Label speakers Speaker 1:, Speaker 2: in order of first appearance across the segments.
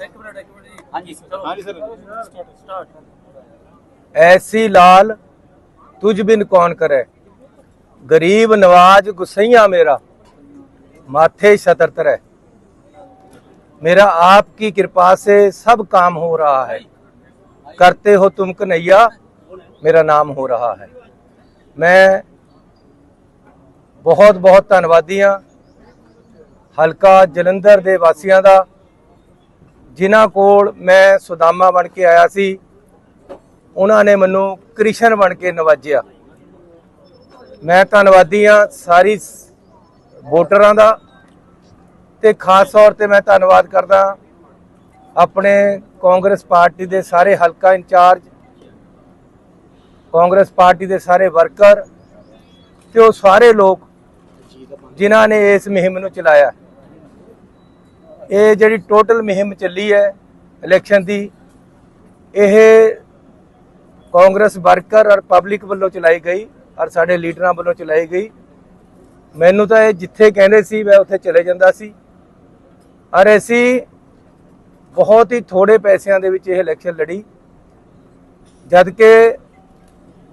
Speaker 1: ਇੱਕ ਮਿੰਟ ਇੱਕ ਮਿੰਟ ਜੀ ਹਾਂਜੀ ਚਲੋ
Speaker 2: ਹਾਂਜੀ ਸਰ
Speaker 1: ਸਟਾਰਟ
Speaker 3: ऐसी लाल तुझ बिन कौन करे गरीब नवाज गुसैया मेरा माथे छतर तरह मेरा आपकी कृपा से सब काम हो रहा है करते हो तुम कन्हैया मेरा नाम हो रहा है मैं ਬਹੁਤ ਬਹੁਤ ਧੰਨਵਾਦੀ ਹਾਂ ਹਲਕਾ ਜਲੰਧਰ ਦੇ ਵਾਸੀਆਂ ਦਾ ਜਿਨ੍ਹਾਂ ਕੋਲ ਮੈਂ ਸੁਦਾਮਾ ਬਣ ਕੇ ਆਇਆ ਸੀ, ਉਹਨਾਂ ਨੇ ਮੈਨੂੰ ਕ੍ਰਿਸ਼ਨ ਬਣ ਕੇ ਨਵਾਜਿਆ। ਮੈਂ ਧੰਨਵਾਦੀ ਹਾਂ ਸਾਰੀ ਵੋਟਰਾਂ ਦਾ ਤੇ ਖਾਸ ਤੌਰ ਤੇ ਮੈਂ ਧੰਨਵਾਦ ਕਰਦਾ ਆਪਣੇ ਕਾਂਗਰਸ ਪਾਰਟੀ ਦੇ ਸਾਰੇ ਹਲਕਾ ਇੰਚਾਰਜ, ਕਾਂਗਰਸ ਪਾਰਟੀ ਦੇ ਸਾਰੇ ਵਰਕਰ ਤੇ ਉਹ ਸਾਰੇ ਲੋਕ ਜਿਨ੍ਹਾਂ ਨੇ ਇਸ ਮੁਹਿੰਮ ਨੂੰ ਚਲਾਇਆ। ਇਹ ਜਿਹੜੀ ਟੋਟਲ ਮੁਹਿੰਮ ਚੱਲੀ ਹੈ ਇਲੈਕਸ਼ਨ ਦੀ, ਇਹ ਕਾਂਗਰਸ ਵਰਕਰ ਔਰ ਪਬਲਿਕ ਵੱਲੋਂ ਚਲਾਈ ਗਈ ਔਰ ਸਾਡੇ ਲੀਡਰਾਂ ਵੱਲੋਂ ਚਲਾਈ ਗਈ। ਮੈਨੂੰ ਤਾਂ ਇਹ ਜਿੱਥੇ ਕਹਿੰਦੇ ਸੀ, ਮੈਂ ਉੱਥੇ ਚਲੇ ਜਾਂਦਾ ਸੀ। ਔਰ ਅਸੀਂ ਬਹੁਤ ਹੀ ਥੋੜੇ ਪੈਸਿਆਂ ਦੇ ਵਿੱਚ ਇਹ ਇਲੈਕਸ਼ਨ ਲੜੀ। ਜਦ ਕਿ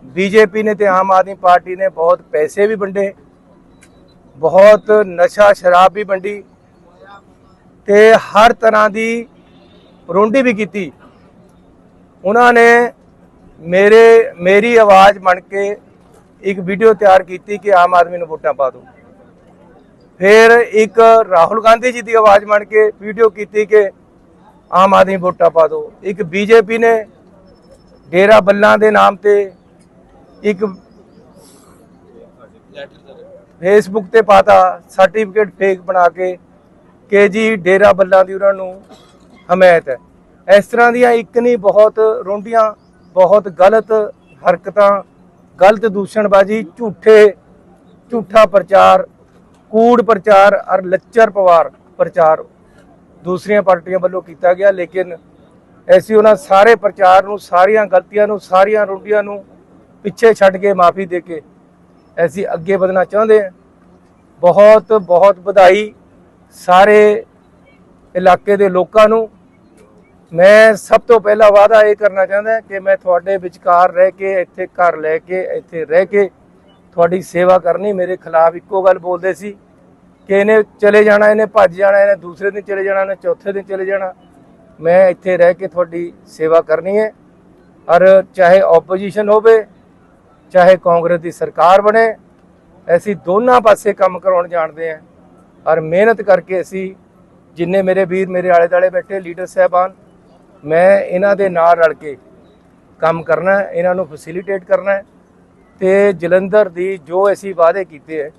Speaker 3: ਬੀਜੇਪੀ ਨੇ ਤੇ ਆਮ ਆਦਮੀ ਪਾਰਟੀ ਨੇ ਬਹੁਤ ਪੈਸੇ ਵੀ ਵੰਡੇ, ਬਹੁਤ ਨਸ਼ਾ ਸ਼ਰਾਬ ਵੀ ਵੰਡੀ। ਤੇ ਹਰ ਤਰ੍ਹਾਂ ਦੀ ਰੋਂਡੀ ਵੀ ਕੀਤੀ। ਉਹਨਾਂ ਨੇ ਮੇਰੇ, ਮੇਰੀ ਆਵਾਜ਼ ਬਣ ਕੇ ਇੱਕ ਵੀਡੀਓ ਤਿਆਰ ਕੀਤੀ ਕਿ ਆਮ ਆਦਮੀ ਨੂੰ ਵੋਟਾਂ ਪਾ ਦਿਓ। ਫਿਰ ਇੱਕ ਰਾਹੁਲ ਗਾਂਧੀ ਜੀ ਦੀ ਆਵਾਜ਼ ਬਣ ਕੇ ਵੀਡੀਓ ਕੀਤੀ ਕਿ ਆਮ ਆਦਮੀ ਵੋਟਾਂ ਪਾ ਦਿਓ। ਇੱਕ ਬੀਜੇਪੀ ਨੇ ਡੇਰਾ ਬੱਲਾਂ ਦੇ ਨਾਮ ਤੇ ਇੱਕ ਫੇਸਬੁੱਕ ਤੇ ਪਾਤਾ ਸਰਟੀਫਿਕੇਟ ਫੇਕ ਬਣਾ ਕੇ ਕਿ ਜੀ ਡੇਰਾ ਬੱਲਾਂ ਦੀ ਉਹਨਾਂ ਨੂੰ ਹਮਾਇਤ ਹੈ। ਇਸ ਤਰ੍ਹਾਂ ਦੀਆਂ ਇੱਕ ਨਹੀਂ, ਬਹੁਤ ਰੋਂਡੀਆਂ, ਬਹੁਤ ਗਲਤ ਹਰਕਤਾਂ, ਗਲਤ ਦੂਸ਼ਣਬਾਜ਼ੀ, ਝੂਠੇ, ਝੂਠਾ ਪ੍ਰਚਾਰ, ਕੂੜ ਪ੍ਰਚਾਰ ਔਰ ਲੱਚਰ ਪਵਾਰ ਪ੍ਰਚਾਰ ਦੂਸਰੀਆਂ ਪਾਰਟੀਆਂ ਵੱਲੋਂ ਕੀਤਾ ਗਿਆ, ਲੇਕਿਨ ਐਸੀ ਉਹਨਾਂ ਸਾਰੇ ਪ੍ਰਚਾਰ ਨੂੰ, ਸਾਰੀਆਂ ਗਲਤੀਆਂ ਨੂੰ, ਸਾਰੀਆਂ ਰੋਂਡੀਆਂ ਨੂੰ ਪਿੱਛੇ ਛੱਡ ਕੇ ਮਾਫੀ ਦੇ ਕੇ ਅਸੀਂ ਅੱਗੇ ਵਧਣਾ ਚਾਹੁੰਦੇ ਹਾਂ। ਬਹੁਤ ਬਹੁਤ ਵਧਾਈ ਸਾਰੇ ਇਲਾਕੇ ਦੇ ਲੋਕਾਂ ਨੂੰ ਮੈਂ ਸਭ ਤੋਂ ਪਹਿਲਾ ਵਾਅਦਾ ਇਹ ਕਰਨਾ ਚਾਹੁੰਦਾ ਕਿ ਮੈਂ ਤੁਹਾਡੇ ਵਿਚਕਾਰ ਰਹਿ ਕੇ, ਇੱਥੇ ਘਰ ਲੈ ਕੇ, ਇੱਥੇ ਰਹਿ ਕੇ ਤੁਹਾਡੀ ਸੇਵਾ ਕਰਨੀ। ਮੇਰੇ ਖਿਲਾਫ ਇੱਕੋ ਗੱਲ ਬੋਲਦੇ ਸੀ ਕਿ ਇਹਨੇ ਚਲੇ ਜਾਣਾ, ਇਹਨੇ ਭੱਜ ਜਾਣਾ, ਇਹਨੇ ਦੂਸਰੇ ਦਿਨ ਚਲੇ ਜਾਣਾ, ਇਹਨੇ ਚੌਥੇ ਦਿਨ ਚਲੇ ਜਾਣਾ। ਮੈਂ ਇੱਥੇ ਰਹਿ ਕੇ ਤੁਹਾਡੀ ਸੇਵਾ ਕਰਨੀ ਹੈ। ਔਰ ਚਾਹੇ ਆਪੋਜੀਸ਼ਨ ਹੋਵੇ, ਚਾਹੇ ਕਾਂਗਰਸ ਦੀ ਸਰਕਾਰ ਬਣੇ, ਅਸੀਂ ਦੋਨਾਂ ਪਾਸੇ ਕੰਮ ਕਰਾਉਣ ਜਾਣਦੇ ਹਾਂ। ਔਰ ਮਿਹਨਤ ਕਰਕੇ ਅਸੀਂ ਜਿੰਨੇ ਮੇਰੇ ਵੀਰ ਮੇਰੇ ਆਲੇ ਦਾਲੇ ਬੈਠੇ, ਲੀਡਰ ਸਾਹਿਬਾਨ, ਮੈਂ ਇਹਨਾਂ ਦੇ ਨਾਲ ਰਲ ਕੇ ਕੰਮ ਕਰਨਾ ਇਹਨਾਂ ਨੂੰ ਫੈਸਿਲਿਟੇਟ ਕਰਨਾ ਹੈ ਤੇ ਜਲੰਧਰ ਦੀ ਜੋ ਅਸੀਂ ਵਾਅਦੇ ਕੀਤੇ ਹੈ,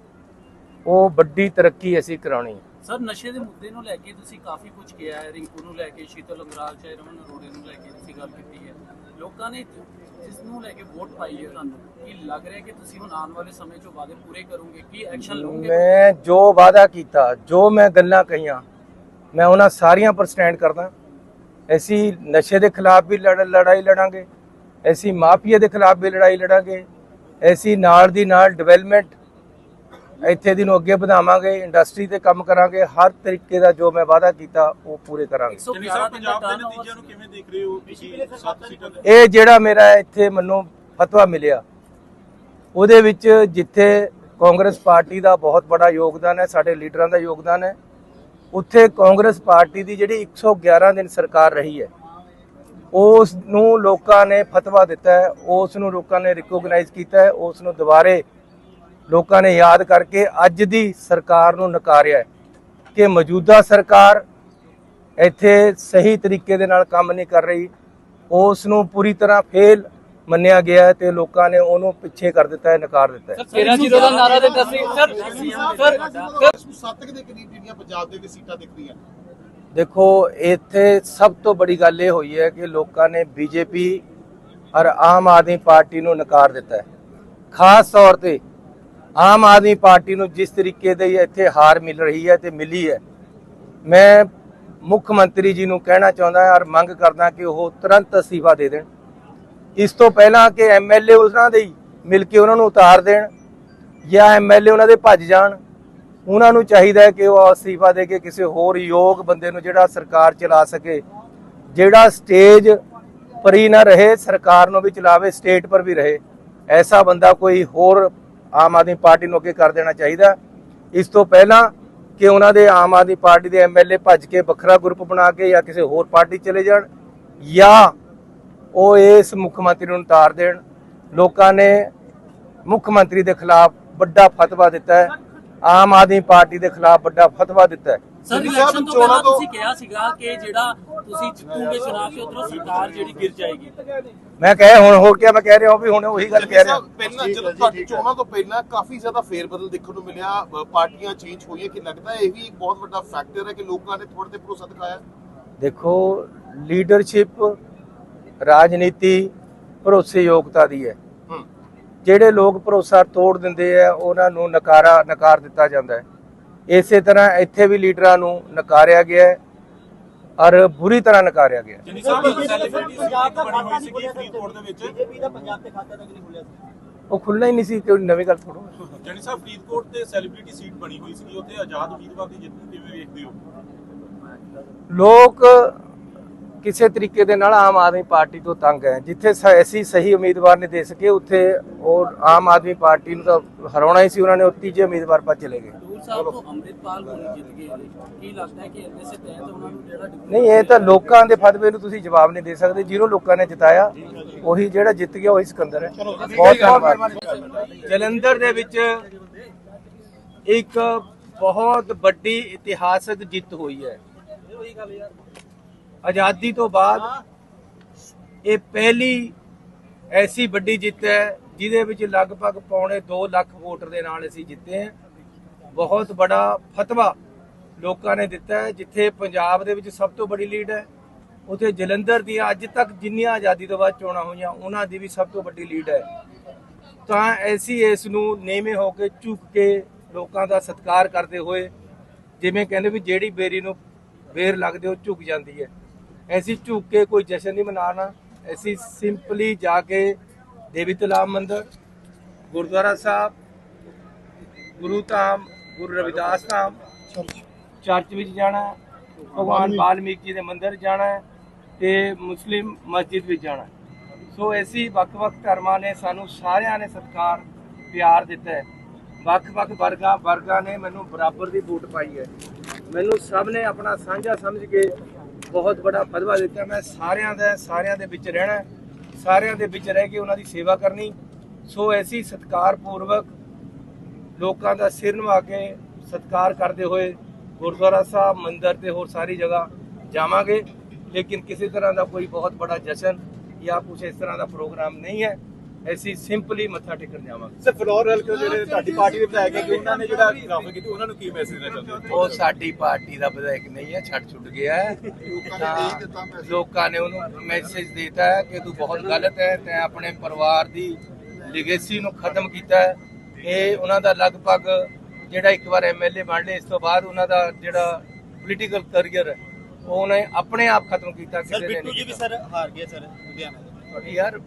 Speaker 3: ਉਹ ਵੱਡੀ ਤਰੱਕੀ ਅਸੀਂ ਕਰਾਉਣੀ ਹੈ।
Speaker 1: ਸਰ, ਨਸ਼ੇ ਦੇ ਮੁੱਦੇ ਨੂੰ ਲੈ ਕੇ ਤੁਸੀਂ ਕਾਫੀ ਕੁਝ ਕਿਹਾ ਹੈ, ਰਿੰਕੂ ਨੂੰ ਲੈ ਕੇ, ਸ਼ੀਤਲ ਅੰਗਰਾਲ, ਚਾਹੇ ਅਰੋੜੇ ਨੂੰ ਲੈ ਕੇ ਤੁਸੀਂ ਗੱਲ ਕੀਤੀ ਹੈ। ਲੋਕਾਂ ਨੇ ਜਿਸ ਨੂੰ ਲੈ ਕੇ ਵੋਟ ਪਾਈ ਹੈ ਤੁਹਾਨੂੰ, ਕੀ ਲੱਗ ਰਿਹਾ ਕਿ ਤੁਸੀਂ ਹੁਣ ਆਉਣ ਵਾਲੇ ਸਮੇਂ 'ਚ ਵਾਅਦੇ ਪੂਰੇ ਕਰੋਗੇ? ਕੀ ਐਕਸ਼ਨ ਲਓਗੇ?
Speaker 3: ਮੈਂ ਜੋ ਵਾਅਦਾ ਕੀਤਾ, ਜੋ ਮੈਂ ਗੱਲਾਂ ਕਹੀਆਂ, ਮੈਂ ਉਹਨਾਂ ਸਾਰੀਆਂ ਪਰ ਸਟੈਂਡ ਕਰਦਾ। ਅਸੀਂ ਨਸ਼ੇ ਦੇ ਖਿਲਾਫ ਵੀ ਲੜ- ਲੜਾਈ ਲੜਾਂਗੇ, ਅਸੀਂ ਮਾਫੀਆ ਦੇ ਖਿਲਾਫ ਵੀ ਲੜਾਈ ਲੜਾਂਗੇ, ਅਸੀਂ ਨਾਲ ਦੀ ਨਾਲ ਡਿਵੈਲਪਮੈਂਟ ਇੱਥੇ ਦੀ ਨੂੰ ਅੱਗੇ ਵਧਾਵਾਂਗੇ ਇੰਡਸਟਰੀ ਤੇ ਕੰਮ ਕਰਾਂਗੇ ਹਰ ਤਰੀਕੇ ਦਾ ਜੋ ਮੈਂ ਵਾਅਦਾ ਕੀਤਾ ਉਹ ਪੂਰੇ ਕਰਾਂਗੇ।
Speaker 2: ਜਨੀ
Speaker 1: 111
Speaker 2: ਸਾਹਿਬ
Speaker 1: ਦਿਨ ਦਾ
Speaker 2: ਪੰਜਾਬ ਦੇ
Speaker 1: turnover
Speaker 2: ਨਤੀਜਿਆਂ ਨੂੰ ਕਿਵੇਂ ਦੇਖ ਰਹੇ ਹੋ? ਤੁਸੀਂ ਸੱਤ ਸੀਟਾਂ ਦੇ
Speaker 3: ਇਹ ਜਿਹੜਾ ਮੇਰਾ ਇੱਥੇ ਮੈਨੂੰ ਫਤਵਾ ਮਿਲਿਆ ਉਹਦੇ ਵਿੱਚ ਜਿੱਥੇ ਕਾਂਗਰਸ ਪਾਰਟੀ ਦਾ ਬਹੁਤ ਬੜਾ ਯੋਗਦਾਨ ਹੈ ਸਾਡੇ ਲੀਡਰਾਂ ਦਾ ਯੋਗਦਾਨ ਹੈ ਉੱਥੇ ਕਾਂਗਰਸ ਪਾਰਟੀ ਦੀ ਜਿਹੜੀ 111 ਦਿਨ ਸਰਕਾਰ ਰਹੀ ਹੈ ਉਸ ਨੂੰ ਲੋਕਾਂ ਨੇ ਫਤਵਾ ਦਿੱਤਾ ਹੈ ਉਸ ਨੂੰ ਲੋਕਾਂ ਨੇ ਰਿਕੋਗਨਾਈਜ਼ ਕੀਤਾ ਹੈ ਉਸ ਨੂੰ ਦੁਬਾਰੇ ਲੋਕਾਂ ਨੇ ਯਾਦ ਕਰਕੇ ਅੱਜ ਦੀ ਸਰਕਾਰ ਨੂੰ ਨਕਾਰਿਆ ਹੈ ਕਿ ਮੌਜੂਦਾ ਸਰਕਾਰ ਇੱਥੇ ਸਹੀ ਤਰੀਕੇ ਦੇ ਨਾਲ ਕੰਮ ਨਹੀਂ ਕਰ ਰਹੀ। ਉਸ ਨੂੰ ਪੂਰੀ ਤਰ੍ਹਾਂ ਫੇਲ ਮੰਨਿਆ ਗਿਆ ਹੈ ਤੇ ਲੋਕਾਂ ਨੇ ਉਹਨੂੰ ਪਿੱਛੇ ਕਰ ਦਿੱਤਾ ਹੈ ਨਕਾਰ ਦਿੱਤਾ ਹੈ।
Speaker 1: 13 ਜ਼ੀਰੋ ਦਾ ਨਾਰਾ ਦਿੱਤਾ ਸੀ। ਸਰ ਸਰ
Speaker 2: ਸੱਤ ਦੇ ਕਰੀਬ ਜਿਹੜੀਆਂ ਪੰਜਾਬ ਦੇ ਵਿੱਚ ਸੀਟਾਂ ਦਿਖ ਰਹੀਆਂ
Speaker 3: ਦੇਖੋ ਇੱਥੇ ਸਭ ਤੋਂ ਬੜੀ ਗੱਲ ਇਹ ਹੋਈ ਹੈ ਕਿ ਲੋਕਾਂ ਨੇ ਬੀਜੇਪੀ ਔਰ ਆਮ ਆਦਮੀ ਪਾਰਟੀ ਨੂੰ ਨਕਾਰ ਦਿੱਤਾ ਹੈ। ਖਾਸ ਤੌਰ ਤੇ ਆਮ ਆਦਮੀ ਪਾਰਟੀ ਨੂੰ ਜਿਸ ਤਰੀਕੇ ਦੀ ਇੱਥੇ ਹਾਰ ਮਿਲ ਰਹੀ ਹੈ ਤੇ ਮਿਲੀ ਹੈ, ਮੈਂ ਮੁੱਖ ਮੰਤਰੀ ਜੀ ਨੂੰ ਕਹਿਣਾ ਚਾਹੁੰਦਾ ਹਾਂ ਔਰ ਮੰਗ ਕਰਦਾ ਕਿ ਉਹ ਤੁਰੰਤ ਅਸਤੀਫਾ ਦੇ ਦੇਣ। ਇਸ ਤੋਂ ਪਹਿਲਾਂ ਕਿ ਐਮਐਲਏ ਉਹਨਾਂ ਦੇ ਹੀ ਮਿਲ ਕੇ ਉਹਨਾਂ ਨੂੰ ਉਤਾਰ ਦੇਣ ਜਾਂ ਐਮਐਲਏ ਉਹਨਾਂ ਦੇ ਭੱਜ ਜਾਣ, ਉਹਨਾਂ ਨੂੰ ਚਾਹੀਦਾ ਹੈ ਕਿ ਉਹ ਅਸਤੀਫਾ ਦੇ ਕੇ ਕਿਸੇ ਹੋਰ ਯੋਗ ਬੰਦੇ ਨੂੰ ਜਿਹੜਾ ਸਰਕਾਰ ਚਲਾ ਸਕੇ, ਜਿਹੜਾ ਸਟੇਜ ਪਰੀ ਨਾ ਰਹੇ, ਸਰਕਾਰ ਨੂੰ ਵੀ ਚਲਾਵੇ, ਸਟੇਟ ਪਰ ਵੀ ਰਹੇ। ਐਸਾ ਬੰਦਾ ਕੋਈ ਹੋਰ ਆਮ ਆਦਮੀ ਪਾਰਟੀ ਨੂੰ ਅੱਗੇ ਕਰ ਦੇਣਾ ਚਾਹੀਦਾ। ਇਸ ਤੋਂ ਪਹਿਲਾਂ ਕਿ ਉਹਨਾਂ ਦੇ ਆਮ ਆਦਮੀ ਪਾਰਟੀ ਦੇ ਐਮਐਲਏ ਭੱਜ ਕੇ ਵੱਖਰਾ ਗਰੁੱਪ ਬਣਾ ਕੇ ਜਾਂ ਕਿਸੇ ਹੋਰ ਪਾਰਟੀ ਚਲੇ ਜਾਣ ਜਾਂ ਉਹ ਇਸ ਮੁੱਖ ਮੰਤਰੀ ਨੂੰ ਉਤਾਰ ਦੇਣ। ਲੋਕਾਂ ਨੇ ਮੁੱਖ ਮੰਤਰੀ ਦੇ ਖਿਲਾਫ ਵੱਡਾ ਫਤਵਾ ਦਿੱਤਾ ਹੈ। ਆਮ ਆਦਮੀ ਪਾਰਟੀ ਦੇ ਖਿਲਾਫ ਵੱਡਾ ਫਤਵਾ ਦਿੱਤਾ ਹੈ।
Speaker 1: ਸਰ
Speaker 2: ਜੀ
Speaker 1: ਇਲੈਕਸ਼ਨ ਪਹਿਲਾਂ
Speaker 2: ਤੋਂ-
Speaker 1: ਤੁਸੀਂ ਕਿਹਾ ਸੀਗਾ ਕਿ ਜਿਹੜਾ ਤੁਸੀਂ ਜਿੱਤੂਗੇ ਚੁਣਾਵ ਤੇ ਉਧਰੋਂ ਸਰਕਾਰ ਜਿਹੜੀ ਗਿਰ ਜਾਏਗੀ।
Speaker 3: ਮੈਂ ਕਹੇ ਹੁਣ ਹੋਰ ਕਿਆ ਮੈਂ ਕਹਿ ਰਿਹਾ ਹਾਂ ਵੀ ਹੁਣ ਉਹੀ ਗੱਲ ਕਹਿ ਰਿਹਾ।
Speaker 2: ਪਹਿਲਾਂ ਜਦੋਂ ਤੁਹਾਡੀ ਚੋਣਾਂ ਤੋਂ ਪਹਿਲਾਂ ਕਾਫੀ ਜ਼ਿਆਦਾ ਫੇਰਬਦਲ ਦੇਖਣ ਨੂੰ ਮਿਲਿਆ ਅ, ਪਾਰਟੀਆਂ ਚੇਂਜ ਹੋਈਆਂ ਕਿ ਲੱਗਦਾ ਇਹ ਵੀ ਇੱਕ ਬਹੁਤ ਵੱਡਾ ਫੈਕਟਰ ਹੈ ਕਿ ਲੋਕਾਂ ਨੇ ਥੋੜੇ ਤੇ ਭਰੋਸਾ ਦਿਖਾਇਆ?
Speaker 3: ਦੇਖੋ ਲੀਡਰਸ਼ਿਪ ਰਾਜਨੀਤੀ ਭਰੋਸੇਯੋਗਤਾ ਦੀ ਹੈ।
Speaker 2: ਹੂੰ।
Speaker 3: ਜਿਹੜੇ ਲੋਕ ਭਰੋਸਾ ਤੋੜ ਦਿੰਦੇ ਆ ਉਹਨਾਂ ਨੂੰ ਨਕਾਰਾ ਨਕਾਰ ਦਿੱਤਾ ਜਾਂਦਾ ਹੈ। ਇਸੇ ਤਰ੍ਹਾਂ ਇੱਥੇ ਵੀ ਲੀਡਰਾਂ ਨੂੰ ਨਕਾਰਿਆ ਗਿਆ ਹੈ। ਔਰ ਬੁਰੀ ਤਰ੍ਹਾਂ ਨਕਾਰਿਆ ਗਿਆ। ਹੈ।
Speaker 4: ਜਿੰਨੀ ਸਾਹਿਬ ਸੈਲੀਬ੍ਰਿਟੀ ਪੰਜਾਬ ਦਾ ਬਣੀ ਹੋਈ ਸੀਗੀ ਫਰੀਦਕੋਟ ਦੇ ਵਿੱਚ।
Speaker 5: ਬੀਜੇਪੀ ਦਾ ਪੰਜਾਬ ਤੇ ਖਾਤਾ ਤੱਕ ਨਹੀਂ ਖੁੱਲਿਆ ਸੀ?
Speaker 3: ਉਹ ਖੁੱਲਣਾ ਹੀ ਨਹੀਂ ਸੀ ਕੋਈ ਨਵੀਂ ਗੱਲ ਥੋੜੋ
Speaker 4: ਜਣੀ ਸਾਹਿਬ ਫਰੀਦਕੋਟ ਤੇ ਸੈਲੀਬ੍ਰਿਟੀ ਸੀਟ ਬਣੀ ਹੋਈ ਸੀਗੀ ਉੱਥੇ ਆਜ਼ਾਦ ਉਮੀਦਵਾਰ ਦੀ ਜਿੱਤ ਨੂੰ ਕਿਵੇਂ ਵੇਖਦੇ ਹੋ?
Speaker 3: ਲੋਕ ਕਿਸੇ ਤਰੀਕੇ ਦੇ ਨਾਲ ਆਮ ਆਦਮੀ ਪਾਰਟੀ ਤੋਂ ਤੰਗ ਹੈ। ਜਿੱਥੇ ਸ- ਐਸੀ ਸਹੀ ਉਮੀਦਵਾਰ ਨਹੀਂ ਦੇ ਸਕੇ ਉੱਥੇ ਉਹ ਆਮ ਆਦਮੀ ਪਾਰਟੀ ਨੂੰ ਤਾਂ ਹਰਾਉਣਾ ਹੀ ਸੀ ਉਹਨਾਂ ਨੇ ਉਹ ਤੀਜੇ ਉਮੀਦਵਾਰ ਪਰ ਚਲੇ ਗਏ।
Speaker 1: ਦੂਰ ਸਾਹਿਬ ਤੋਂ ਅੰਮ੍ਰਿਤਪਾਲ ਹੋਣੀ ਜਿੱਤ ਗਏ ਨੇ। ਕੀ ਲੱਗਦਾ ਹੈ ਕਿ ਇੰਨੇ ਸੇ ਤਹਿਤ ਉਹਨਾਂ ਨੂੰ ਜਿਹੜਾ
Speaker 3: ਨਹੀਂ ਇਹ ਤਾਂ ਲੋਕਾਂ ਦੇ ਫਤਵੇ ਨੂੰ ਤੁਸੀਂ ਜਵਾਬ ਨਹੀਂ ਦੇ ਸਕਦੇ। ਜਿਹਨੂੰ ਲੋਕਾਂ ਨੇ ਜਿਤਾਇਆ ਉਹੀ ਜਿਹੜਾ ਜਿੱਤ ਗਿਆ ਉਹੀ ਸਿਕੰਦਰ ਹੈ। ਬਹੁਤ ਧੰਨਵਾਦ। ਜਲੰਧਰ ਦੇ ਵਿੱਚ ਇੱਕ ਬਹੁਤ ਵੱਡੀ ਇਤਿਹਾਸਕ ਜਿੱਤ ਹੋਈ ਹੈ। ਆਜ਼ਾਦੀ ਤੋਂ ਬਾਅਦ ਇਹ ਪਹਿਲੀ ਐਸੀ ਵੱਡੀ ਜਿੱਤ ਹੈ ਜਿਹਦੇ ਵਿੱਚ ਲਗਭਗ ਪੌਣੇ 2 ਲੱਖ ਵੋਟਰ ਦੇ ਨਾਲ ਅਸੀਂ ਜਿੱਤੇ ਹਾਂ। ਬਹੁਤ ਬੜਾ ਫਤਵਾ ਲੋਕਾਂ ਨੇ ਦਿੱਤਾ ਹੈ, ਜਿੱਥੇ ਪੰਜਾਬ ਦੇ ਵਿੱਚ ਸਭ ਤੋਂ ਬੜੀ ਲੀਡ ਹੈ। ਉਥੇ ਜਲੰਧਰ ਦੀਆਂ ਅੱਜ ਤੱਕ ਜਿੰਨੀਆਂ ਆਜ਼ਾਦੀ ਤੋਂ ਬਾਅਦ ਚੋਣਾਂ ਹੋਈਆਂ, ਉਹਨਾਂ ਦੀ ਵੀ ਸਭ ਤੋਂ ਵੱਡੀ ਲੀਡ ਹੈ। ਤਾਂ ਐਸੀ ਇਸ ਨੂੰ ਨੇਵੇਂ ਹੋ ਕੇ ਝੁਕ ਕੇ ਲੋਕਾਂ ਦਾ ਸਤਿਕਾਰ ਕਰਦੇ ਹੋਏ, ਜਿਵੇਂ ਕਹਿੰਦੇ ਵੀ ਜਿਹੜੀ ਬੇਰੀ ਨੂੰ ਬੇਰ ਲੱਗਦੇ, ਉਹ ਝੁਕ ਜਾਂਦੀ ਹੈ। ਐਸੀ ਝੁਕ ਕੇ ਕੋਈ ਜਸ਼ਨ ਨਹੀਂ ਮਨਾਉਣਾ, ਐਸੀ ਸਿੰਪਲੀ ਜਾ ਕੇ ਦੇਵੀ ਤਲਾਬ ਮੰਦਰ, ਗੁਰਦੁਆਰਾ ਸਾਹਿਬ, ਗੁਰੂ ਧਾਮ ਗੁਰੂ ਰਵਿਦਾਸ ਧਾਮ ਚਰਚ ਵਿੱਚ ਜਾਣਾ ਭਗਵਾਨ ਵਾਲਮੀਕ ਦੇ ਮੰਦਿਰ ਜਾਣਾ ਤੇ ਮੁਸਲਿਮ ਮਸਜਿਦ ਵਿੱਚ ਜਾਣਾ। ਸੋ ਐਸੀ ਵੱਖ-ਵੱਖ ਧਰਮਾਂ ਨੇ ਸਾਨੂੰ ਸਾਰਿਆਂ ਨੇ ਸਤਿਕਾਰ ਪਿਆਰ ਦਿੱਤਾ ਹੈ। ਵੱਖ-ਵੱਖ ਵਰਗਾਂ ਵਰਗਾਂ ਨੇ ਮੈਨੂੰ ਬਰਾਬਰ ਦੀ ਵੋਟ ਪਾਈ ਹੈ। ਮੈਨੂੰ ਸਭ ਨੇ ਆਪਣਾ ਸਾਂਝਾ ਸਮਝ ਕੇ ਬਹੁਤ ਬੜਾ ਫਤਵਾ ਦਿੱਤਾ। ਮੈਂ ਸਾਰਿਆਂ ਦਾ ਸਾਰਿਆਂ ਦੇ ਵਿੱਚ ਰਹਿਣਾ ਸਾਰਿਆਂ ਦੇ ਵਿੱਚ ਰਹਿ ਕੇ ਉਹਨਾਂ ਦੀ ਸੇਵਾ ਕਰਨੀ। ਸੋ ਐਸੀ ਸਤਿਕਾਰਪੂਰਵਕ ਲੋਕਾਂ ਦਾ ਸਿਰ ਨਿਵਾ ਕੇ ਸਤਿਕਾਰ ਕਰਦੇ ਹੋਏ ਗੁਰਦੁਆਰਾ ਸਾਹਿਬ ਮੰਦਿਰ ਤੇ ਹੋਰ ਸਾਰੀ ਜਗ੍ਹਾ ਜਾਵਾਂਗੇ। ਲੇਕਿਨ ਕਿਸੇ ਤਰ੍ਹਾਂ ਦਾ ਕੋਈ ਬਹੁਤ ਬੜਾ ਜਸ਼ਨ ਜਾਂ ਕੁਝ ਇਸ ਤਰ੍ਹਾਂ ਦਾ ਪ੍ਰੋਗਰਾਮ ਨਹੀਂ ਹੈ। ਅਸੀਂ ਸਿੰਪਲੀ ਮੱਥਾ ਟੇਕਣ ਜਾਵਾਂਗੇ।
Speaker 4: ਸਰ ਫਲੋਰ ਹਲਕੇ ਜਿਹੜੇ ਤੁਹਾਡੀ ਪਾਰਟੀ ਦੇ ਵਿਧਾਇਕ ਹੈ ਕਿ ਉਹਨਾਂ ਨੇ ਜਿਹੜਾ ਖਿਲਾਫ ਕੀਤੀ ਉਹਨਾਂ ਨੂੰ ਕੀ ਮੈਸੇਜ ਦੇਣਾ ਚਾਹੁੰਦੇ ਹੋ?
Speaker 3: ਉਹ ਸਾਡੀ ਪਾਰਟੀ ਦਾ ਵਿਧਾਇਕ ਨਹੀਂ ਹੈ ਛੱਡ ਛੁੱਟ ਗਿਆ ਹੈ। ਲੋਕਾਂ ਨੇ ਉਹਨੂੰ ਮੈਸੇਜ ਦਿੱਤਾ ਹੈ ਕਿ ਤੂੰ ਬਹੁਤ ਗਲਤ ਹੈ ਤੈਂ ਆਪਣੇ ਪਰਿਵਾਰ ਦੀ ਲੈਗੇਸੀ ਨੂੰ ਖਤਮ ਕੀਤਾ ਹੈ। ਇਹ ਉਹਨਾਂ ਦਾ ਲਗਭਗ ਜਿਹੜਾ ਇੱਕ ਵਾਰ ਐਮਐਲਏ ਬਣ ਲਏ ਇਸ ਤੋਂ ਬਾਅਦ ਉਹਨਾਂ ਦਾ ਜਿਹੜਾ ਪੋਲੀਟੀਕਲ ਕੈਰੀਅਰ ਉਹ ਉਹਨੇ ਆਪਣੇ ਆਪ ਖਤਮ ਕੀਤਾ
Speaker 5: ਸਰ
Speaker 3: ਕਿਸੇ ਨੇ
Speaker 5: ਬਿੱਟੂ ਜੀ ਵੀ
Speaker 3: ਕੀਤਾ।
Speaker 5: ਸਰ ਹਾਰ ਗਏ ਸਰ ਲੁਧਿਆਣਾ ਦੇ
Speaker 3: ਯਾਰ